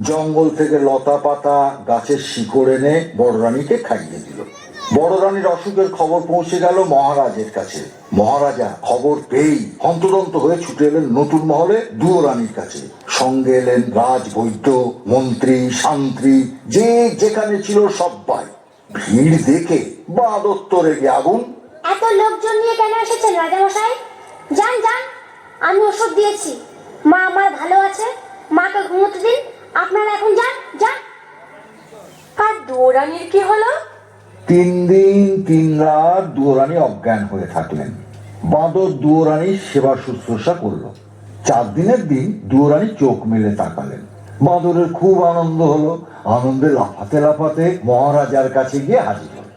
জঙ্গল থেকে লতা পাতা, গাছের শিকড় এনে বড় রানীকে খাইয়ে দিল। বড় রানীর অসুখের খবর পৌঁছে গেল মহারাজের কাছে। মহারাজা খবর পেয়েই হন্তদন্ত হয়ে ছুটে এলেন নতুন মহলে দুয়ো রানীর কাছে। সঙ্গে এলেন রাজবৈদ্য, মন্ত্রী, শান্ত্রী, যে যেখানে ছিল সব্বাই। ভিড় দেখে বাদত্ত রেগে আগুন। এত লোকজন নিয়ে কেন এসেছেন রাজামশাই? যান যান আমি ওষুধ দিয়েছি মা আমার ভালো আছে মাকে ঘুমোতে দিন আপনারা এখন যান যান। আর দৌড়ানির কি হলো? তিন দিন তিন রাত দুয়োরানী অজ্ঞান হয়ে থাকলেন। বাঁদর দুয়োরানীর সেবা শুশ্রূষা করল। চার দিনের দিন দুয়োরানী চোখ মেলে তাকালেন। বাঁদরের খুব আনন্দ হলো। আনন্দে লাফাতে লাফাতে মহারাজার কাছে গিয়ে হাজির হল।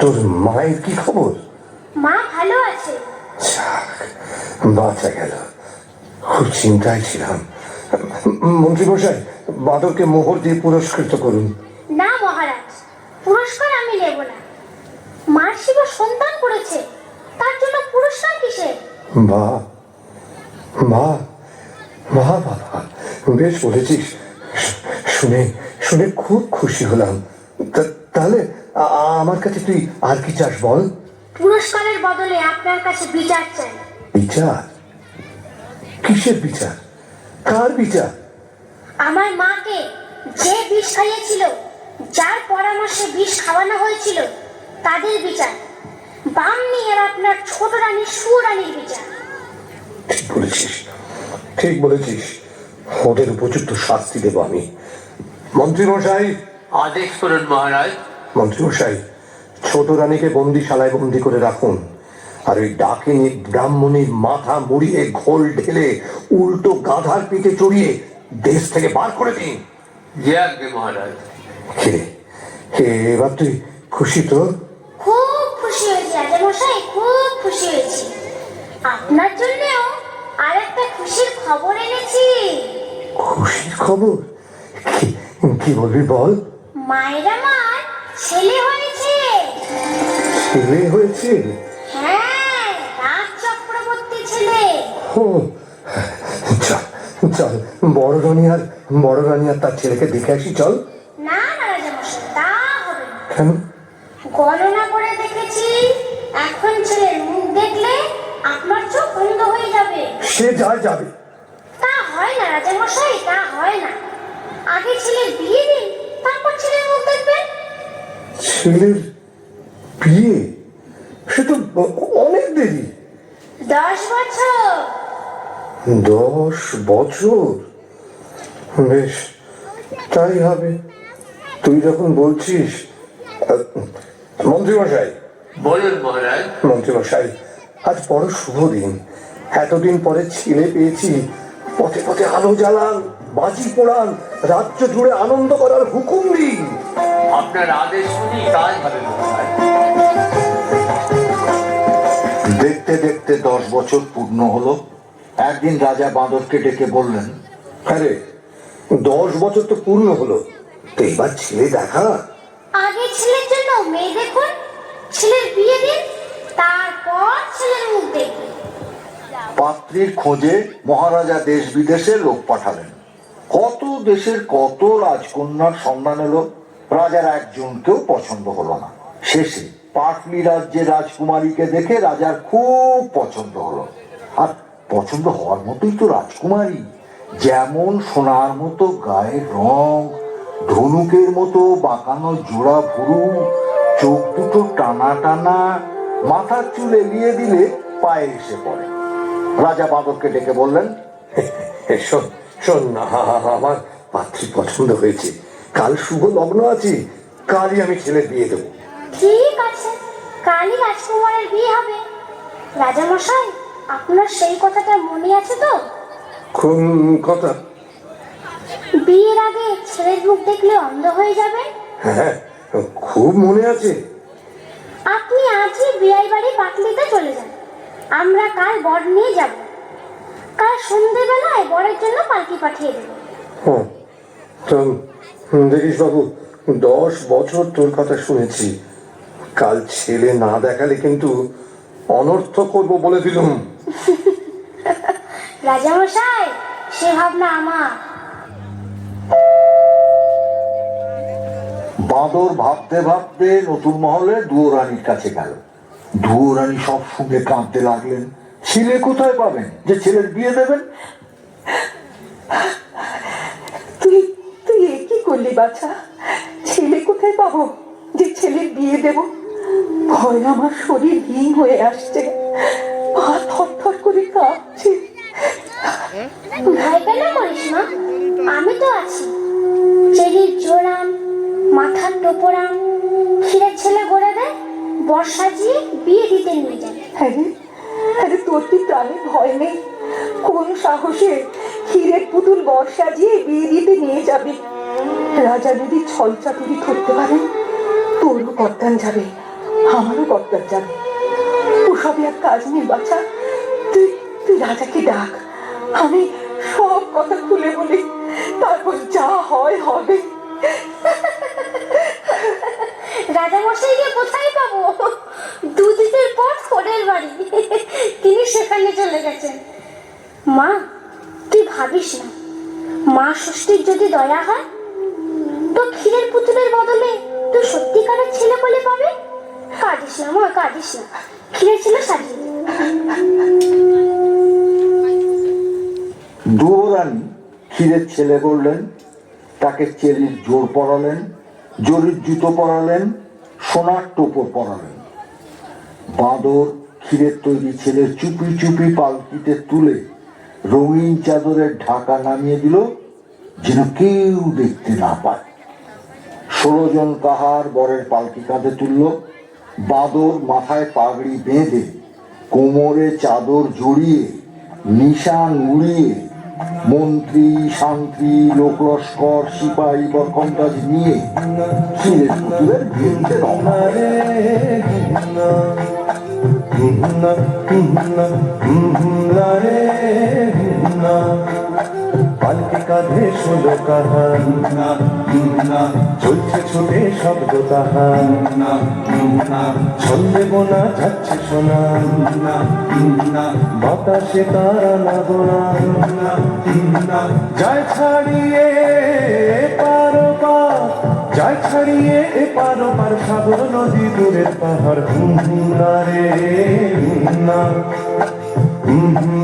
তোর মায়ের কি খবর? মা ভালো আছে। বাঁচা গেল। খুব চিন্তায় ছিলাম। মন্ত্রীমশাই বাদরকে মোহর দিয়ে পুরস্কৃত করুন। না মহারাজ পুরস্কার আমি নেব না। মার শিব সন্তান করেছে। তার জন্য পুরস্কার কিসে মা মা মা বাবা বেশ বলেছিস। শুনে শুনে খুব খুশি হলাম। তাহলে আমার কাছে তুই আর কি চাস বল? পুরস্কারের বদলে আপনার কাছে বিচার চাই। বিচার? কিসের বিচার? কার বিচার? আমার মাকে যে বিষ খাইয়েছিল যার পরামর্শে বিষ খাওয়ানো হয়েছিল তাদের বিচার। বামনি আর আপনার ছোট রানী সুরানীর বিচার। ঠিক বলেছিস। ঠিক বলেছিস। ওদের উপযুক্ত শাস্তি দেব আমি। মন্ত্রীমশাই। আদেশ করুন মহারাজ। মন্ত্রীমশাই ছোট রানীকে বন্দিশালায় বন্দি করে রাখুন। আর ওই ডাকিনী ব্রাহ্মণের মাথা মুড়িয়ে ঘোল ঢেলে উল্টো গাধার পিঠে চড়িয়ে দেশ থেকে বার করে দিন। যে আজ্ঞে মহারাজ। কে কে এবার তুই খুশি তো খুব খুশি হয়েছি রাজামশাই খুব খুশি হয়েছি। আপনার জন্যও আর একটা খুশির খবর এনেছি। খুশির খবর? কি- কি বলবি বল? মায়ের আমার ছেলে হয়েছে। ছেলে হয়েছে হ্যাঁ রাজ চক্রবর্তী ছেলে ও চল চল বড় রানী আর বড় রানী আর তার ছেলেকে দেখে আসি চল না না রাজামশাই তা হবে কেন গণনা করে দেখেছি এখন ছেলের মুখ দেখলে আপনার চোখ বন্ধ হয়ে যাবে সে যা যাবে তা হয় না রাজামশাই তা হয় না। আগে ছেলের বিয়ে দিন তারপর ছেলের মুখ দেখবেন ছেলের বিয়ে? সে তো অনেক দেরি। দশ বছর। দশ বছর? বেশ তাই হবে। তুই যখন বলছিস মন্ত্রীমশাই। বলুন মহারাজ। মন্ত্রীমশাই আজ বড় শুভ দিন। এতদিন পরে ছেলে পেয়েছি পথে পথে আলো জ্বালান বাজি পোড়ান রাজ্য জুড়ে আনন্দ করার হুকুম দিন। আপনার আদেশ শুনি কাজ হবে দেখতে দেখতে দশ বছর পূর্ণ হলো। একদিন রাজা বাঁদরকে ডেকে বললেন আরে দশ বছর তো পূর্ণ হলো তো এবার ছেলে দেখা। আগে ছেলের জন্য মেয়ে দেখুন ছেলের বিয়ে দিন তারপর ছেলের মুখ দেখুন। পাত্রীর খোঁজে মহারাজা দেশ বিদেশে লোক পাঠালেন। কত দেশের কত রাজকন্যার সন্ধান এলো রাজার একজনকেও পছন্দ হলো না। শেষে পাটলি রাজ্যের রাজকুমারীকে দেখে রাজার খুব পছন্দ হলো। আর পছন্দ হওয়ার মতোই তো রাজকুমারী। যেমন সোনার মতো গায়ের রং, ধনুকের মতো বাঁকানো জোড়া ভুরু, চোখ দুটো টানা টানা, মাথার চুল এলিয়ে দিলে পায়ে এসে পড়ে। রাজা বাঁদরকে ডেকে বললেন শোন না আমার পাত্রী পছন্দ হয়েছে। কাল শুভ লগ্ন আছে, কালই আমি ছেলের বিয়ে দেবো। ঠিক আছে, কালই রাজকুমারের বিয়ে হবে। রাজামশাই আপনার সেই কথাটা মনে আছে তো? কোন কথা? বিয়ের আগে ছেলের মুখ দেখলে অন্ধ হয়ে যাবে? হ্যাঁ খুব মনে আছে। আপনি আজই বিয়াই বাড়ি পাটলিতে চলে যান। আমরা কাল বর নিয়ে যাব। কাল সন্ধেবেলায় বরের জন্য পালকি পাঠিয়ে দেবো। তো দেখিস বাবু দশ বছর তোর কথা শুনেছি। কাল ছেলে না দেখালে কিন্তু অনর্থ করব বলে দিলুম। রাজামশাই সে ভাবনা আমার। বাঁদর ভাবতে ভাবতে নতুন মহলে দুয়োরানীর কাছে গেল। দুয়োরানী সব শুনে কাঁদতে লাগলেন। ছেলে কোথায় পাবেন? যে ছেলের বিয়ে দেবেন? তুই তুই কি করলি বাছা? ছেলে কোথায় পাবো? যে ছেলের বিয়ে দেব? ভয় আমার শরীর হিম হয়ে আসছে। পা থর করে কাঁপছে। ভয় করিস মা আমি তো আছি। চেরির জোরাম মাথার টোপরাম ক্ষীরের ছেলে গড়ে দেয় বর্ষা দিয়ে বিয়ে দিতে নিয়ে যায় হ্যাঁ রে হ্যাঁ রে, তোর কি প্রাণে ভয় নেই? কোন সাহসে ক্ষীরের পুতুল বর্ষা দিয়ে বিয়ে দিতে নিয়ে যাবে? রাজা যদি ছল চাতুরি ধরতে পারে তোরও গদ্দান যাবে আমারও গদ্দান যাবে। ওসবে আর কাজ নেই বাচ্চা তুই তুই রাজাকে ডাক। আমি সব কথা খুলে বলি। তারপর যা হয় হবে। রাজামশাইকে কোথায় পাবো? দুদিনের পর ফোনের বাড়ি। তিনি সেখানে চলে গেছেন। মা, তুই ভাবিস না, মা ষষ্ঠীর যদি দয়া হয়, তো ক্ষীরের পুতুলের বদলে তুই সত্যিকারের ছেলে না মা কাঁদিস না ছেলে সাজিয়ে দে। ক্ষীরের ছেলে করলেন তাকে চেরির জোর পরালেন, জরির জুতো পরালেন, সোনার টোপর পরালেন বাঁদর ক্ষীরের তৈরি ছেলে চুপি চুপি পালকিতে তুলে রঙিন চাদরের ঢাকা নামিয়ে দিল, যেন কেউ দেখতে না পায় ষোলো জন কাহার বরের পালকি কাঁধে তুলল বাঁদর মাথায় পাগড়ি বেঁধে, কোমরে চাদর জড়িয়ে, নিশান উড়িয়ে, মন্ত্রী, শান্তি, লোকলস্কর, সিপাহী বরকন্দাজ নিয়ে ক্ষীরের পুতুলের রওনা। ষোলো কাহান চলছে ছুটে শব্দ তাহান ছন্দে বোনা যাচ্ছে সোনা। বাতাসে তারা না গোনা যায় ছাড়িয়ে পারো পার যায় ছাড়িয়ে এ পারো পার সাগর নদী দূরের পাহাড়। হুম হুম, না রে, হুম, না। হুম হুম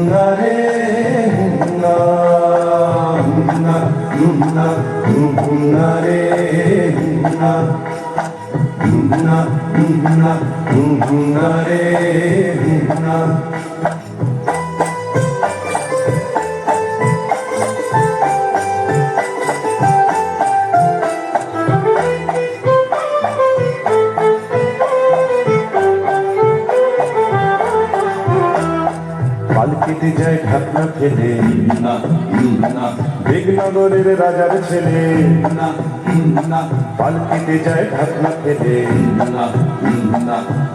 রে হুম না ছেলে বিঘ্নগরের যায় রাজার ছেলে। পালকিতে যায় ঢাকনা ফেলে।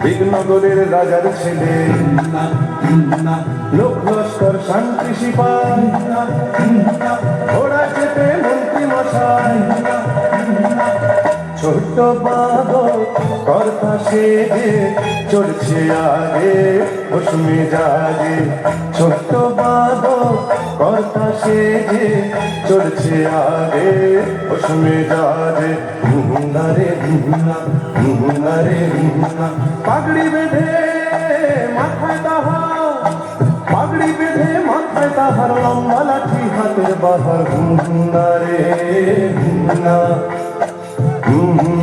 বিঘ্নগরের রাজার ছেলে। লোক লস্কর শান্তি সিপাই। ছোট বাদক কর্তা সেজে চলছে আগে মৌসুমে যাগে ছোট বাদক কর্তা সেজে চলছে আগে মৌসুমে হুহুনা রে হুহুনা হুহুনা রে পাগড়ি বেঁধে মাথায় পাগড়ি বেঁধে মাথায় তাহার লম্বা লাঠি বাহার। হুহুনা রে হুহুনা হুমনা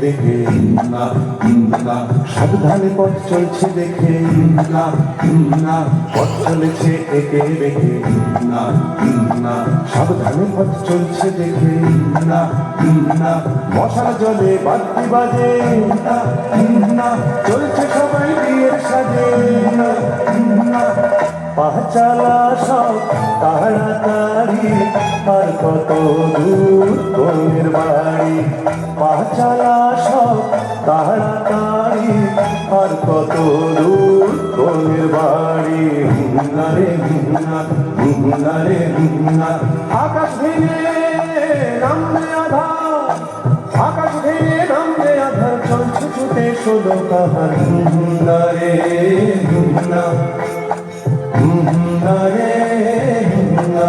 দেখে সাবধানে পথ চলছে দেখে পথ চলেছে একে দেখে সাবধানে পথ চলছে দেখে মশার জলে বাদ্যি বাজে চলছে সবাই বিয়ের সাজে পাঁচালা সব তাড়াতাড়ি আর কত দূর বাড়ি পাঁচালা সব তাড়াতাড়ি আর কত দূর কোনের বাড়ি। হুন্নারে হুন্না হুন্নারে হুন্না আকাশ ভেঙে নামবে আধার, আকাশ ভেঙে নামবে চলছে ছুটে শোনো কাহার হুন্না রে হুন্না হুন্না রে হুন্না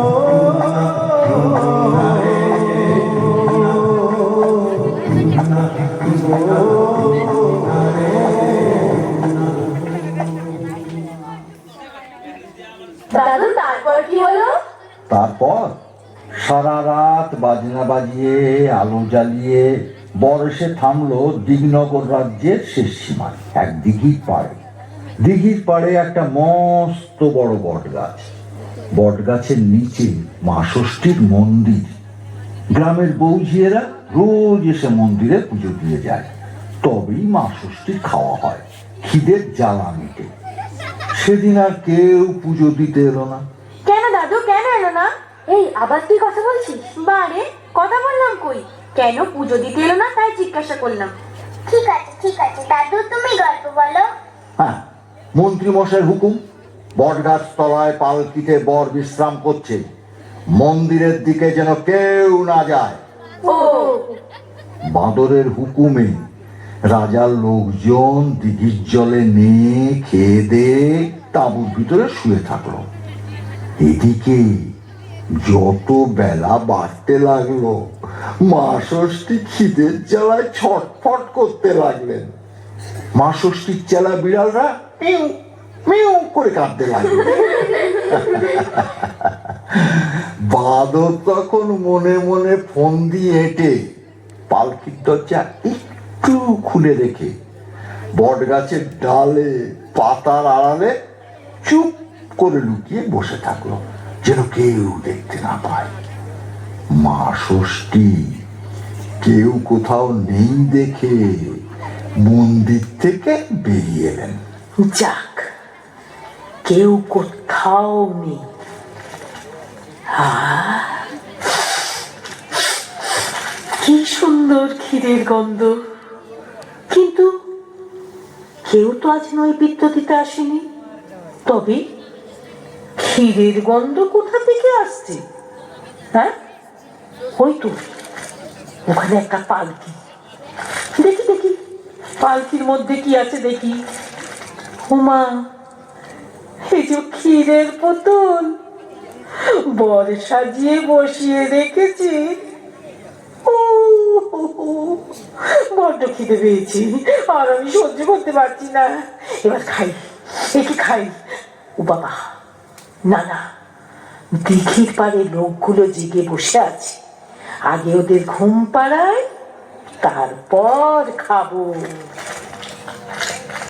জ্বালিয়ে বরসে থামলো দিগনগর রাজ্যের শেষ সীমায়, এক দিঘির পাড়ে। দিঘির পাড়ে একটা মস্ত বড় বট গাছ বট গাছের নিচে মা ষষ্ঠীর মন্দির। গ্রামের বৌঝিয়েরা রোজ এসে মন্দিরে পুজো দিয়ে যায়। তবেই মা ষষ্ঠীর খাওয়া হয়, খিদের জ্বালা মিটে। সেদিন আর কেউ পুজো দিতে এলো না। কেন দাদু, কেন এলো না? এই আবার তুই কথা বলছিস? বারে কথা বললাম কই? কেন পুজো দিতে এলো না তাই জিজ্ঞাসা করলাম। ঠিক আছে ঠিক আছে দাদু তুমি গল্প বলো। হ্যাঁ মন্ত্রী মশাই হুকুম বটগাছ তলায় পালকিতে বর বিশ্রাম করছে। মন্দিরের দিকে যেন কেউ না যায়। ও। বাঁদরের হুকুমে রাজার লোকজন দিঘির জলে নিয়ে খেয়ে দিয়ে তাঁবুর ভিতরে শুয়ে থাকল। এদিকে যত বেলা বাড়তে লাগল, মা ষষ্ঠী খিদের জ্বালায় ছটফট করতে লাগলেন। মা ষষ্ঠীর চেলা বিড়ালরা মিউ করে কাঁদতে লাগল। বাদর তখন মনে মনে ফোন দিয়ে হেঁটে পালকির দরজা একটু খুলে রেখে বট গাছের ডালে পাতার আড়ালে চুপ করে লুকিয়ে বসে থাকল। যেন কেউ দেখতে না পায়। মা ষষ্ঠী, কেউ কোথাও নেই দেখে মন্দির থেকে বেরিয়ে এলেন। যাক, কেউ কোথাও নেই। কি সুন্দর ক্ষীরের গন্ধ। কিন্তু কেউ তো আজ নৈবেদ্য দিতে আসেনি। তবে ক্ষীরের গন্ধ কোথা থেকে আসছে? হ্যাঁ? ওই তো, ওখানে একটা পালকি। দেখি দেখি, পালকির মধ্যে কি আছে দেখি। উমা, এই যে ক্ষীরের পুতুল, বর সাজিয়ে বসিয়ে রেখেছি। বড্ড খিদে পেয়েছি, আর আমি সহ্য করতে পারছি না। এবার খাই, একে খাই। ও বাবা। না না দিঘির পাড়ে লোকগুলো জেগে বসে আছে। আগে ওদের ঘুম পাড়ায় তারপর খাব।